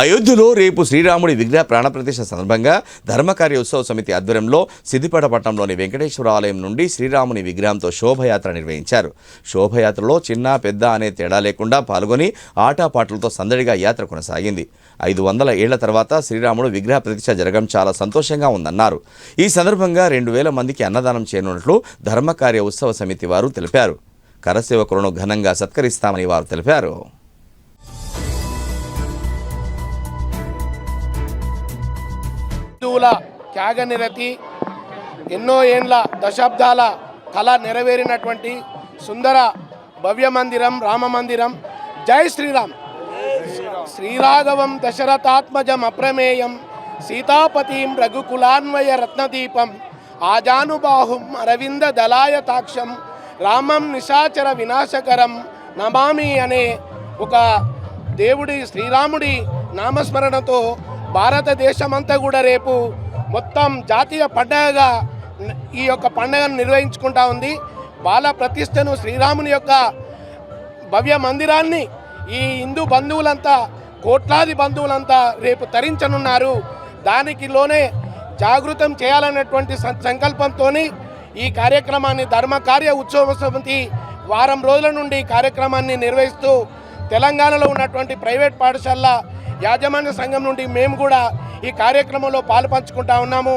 అయోధ్యలో రేపు శ్రీరాముడి విగ్రహ ప్రాణప్రతిష్ఠ సందర్భంగా ధర్మకార్య ఉత్సవ సమితి ఆధ్వర్యంలో సిద్దిపేట పట్టణంలోని వెంకటేశ్వర ఆలయం నుండి శ్రీరాముని విగ్రహంతో శోభయాత్ర నిర్వహించారు. శోభయాత్రలో చిన్న పెద్ద అనే తేడా లేకుండా పాల్గొని ఆటపాటలతో సందడిగా యాత్ర కొనసాగింది. ఐదు వందల ఏళ్ళ తర్వాత శ్రీరాముడు విగ్రహ ప్రతిష్ఠ జరగడం చాలా సంతోషంగా ఉందన్నారు. ఈ సందర్భంగా రెండు వేల మందికి అన్నదానం చేయనున్నట్లు ధర్మకార్య ఉత్సవ సమితి వారు తెలిపారు. కరసేవకులను ఘనంగా సత్కరిస్తామని వారు తెలిపారు. హిందువుల త్యాగ నిరతి ఎన్నో ఏండ్ల దశాబ్దాల కళ నెరవేరినటువంటి సుందర భవ్య మందిరం రామ మందిరం. జై శ్రీరామ్. శ్రీరాఘవం దశరథాత్మజం అప్రమేయం. సీతాపతిం రఘుకులాన్వయ రత్నదీపం. ఆజానుబాహుం అరవింద దళాయతాక్షం. రామం నిశాచర వినాశకరం. నమామి అనే ఒక దేవుడి శ్రీరాముడి నామస్మరణతో భారతదేశమంతా కూడా రేపు మొత్తం జాతీయ పండగగా ఈ యొక్క పండగను నిర్వహించుకుంటా ఉంది. బాల ప్రతిష్టను శ్రీరాముని యొక్క భవ్య మందిరాన్ని ఈ హిందూ బంధువులంతా కోట్లాది బంధువులంతా రేపు తరించనున్నారు. దానికిలోనే జాగృతం చేయాలన్నటువంటి సం- సంకల్పంతో ఈ కార్యక్రమాన్ని ధర్మ కార్య ఉత్సవ సమితి వారం రోజుల నుండి కార్యక్రమాన్ని నిర్వహిస్తూ తెలంగాణలో ఉన్నటువంటి ప్రైవేట్ పాఠశాలల యాజమాన్య సంఘం నుండి మేము కూడా ఈ కార్యక్రమంలో పాలు పంచుకుంటా ఉన్నాము.